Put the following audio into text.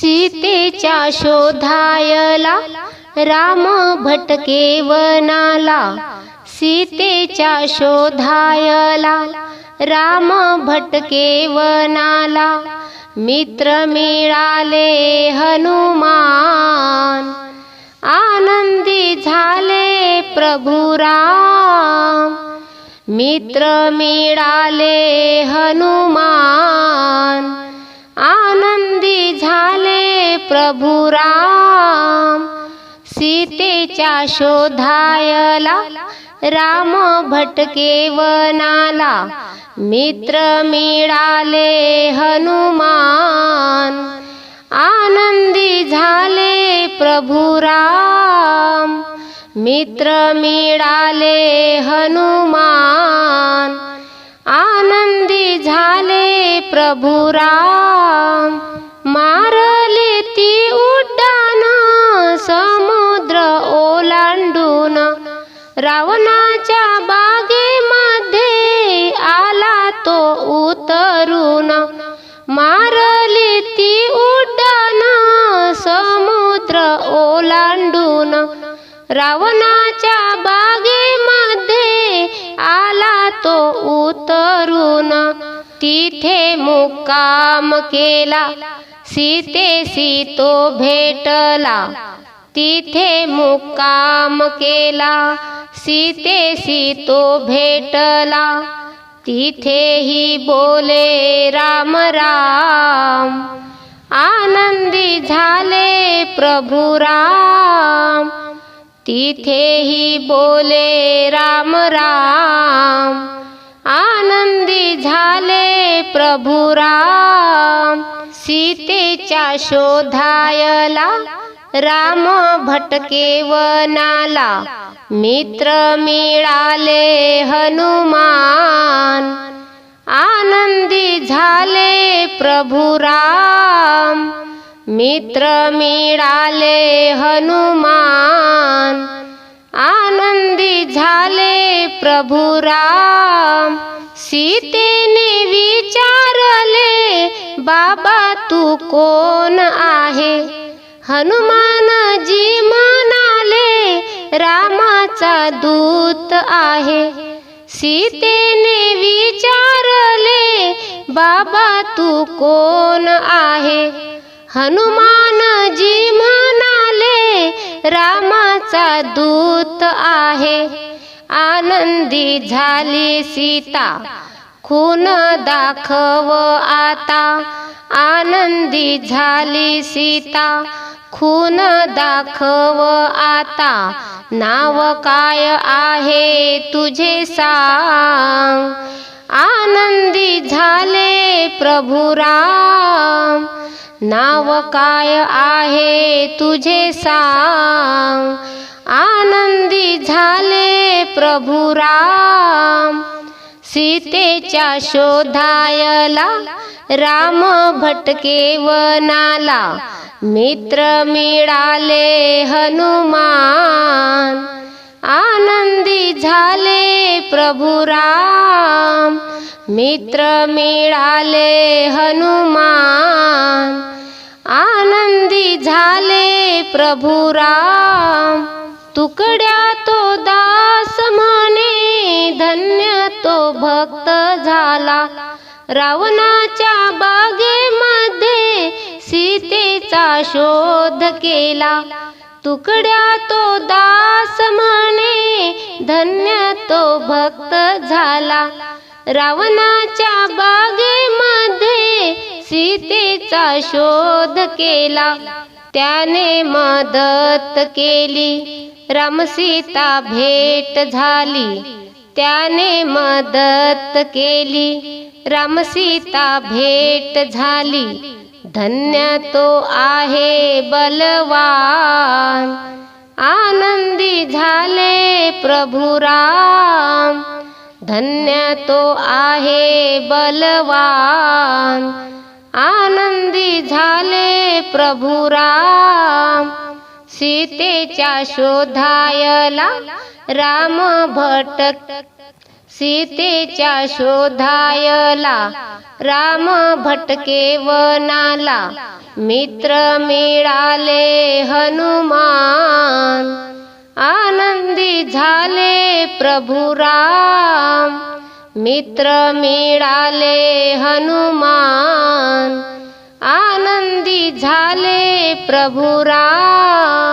सीतेच्या शोधायला राम भटके वनाला. सीतेच्या शोधायला राम भटके वनाला. मित्र मिळाले हनुमान. आनंदी झाले प्रभु राम. मित्र मिळाले हनुमान. प्रभु राम सीतेच्या शोधायला राम भटके वनाला मित्र मिळाले हनुमान. आनंदी झाले प्रभु राम मित्र मिळाले हनुमान. आनंदी झाले प्रभु राम रावणाच्या बागेमध्ये आला तो उतरून. मारली ती उड्डाण समुद्र ओलांडून. रावणाच्या बागेमध्ये आला तो उतरून. तिथे मुक्काम केला. सीतेशी तो भेटला. तिथे मुक्काम केला. सीतेशी तो भेटला. तिथेही बोले राम राम. आनंदी झाले प्रभु राम. तिथेही बोले राम राम. आनंदी झाले प्रभु राम. सीतेच्या शोधायला राम भटके वनाला मित्र मिळाले हनुमान. आनंदी झाले प्रभु राम मित्र मिळाले हनुमान. आनंदी झाले प्रभु राम सीतेने विचारले बाबा तू कोण आहे? हनुमानजी म्हणाले रामाचा दूत आहे. सीतेने विचारले बाबा तू कोण आहे? हनुमानजी म्हणाले रामाचा दूत आहे. आनंदी झाली सीता खून दाखव आता. आनंदी झाली सीता खून दाखव आता. नाव काय आहे तुझे सांग. आनंदी झाले प्रभू राम. नाव काय आहे तुझे सांग. आनंदी झाले प्रभू राम. सीतेच्या शोधायला राम भटके वनाला. मित्र मिळाले हनुमान. आनंदी झाले प्रभु राम. मित्र मिळाले हनुमान. आनंदी झाले प्रभु राम. तुकड्या रावणाच्या बागेमध्ये सीतेचा शोध केला. तुकड्या तो दास म्हणे धन्य तो भक्त झाला. रावणाच्या बागेमध्ये सीतेचा शोध केला. त्याने मदत केली. रामसीता भेट झाली. त्याने मदत केली. रामसीता भेट झाली. धन्य तो आहे बलवान. आनंदी झाले प्रभु राम. धन्य तो आहे बलवान. आनंदी झाले प्रभु राम. सीतेच्या शोधायला राम भटक सीतेच्या शोधायला राम भटके वनाला मित्र मिळाले हनुमान. आनंदी झाले प्रभु राम मित्र मिळाले हनुमान. आनंदी झाले प्रभु राम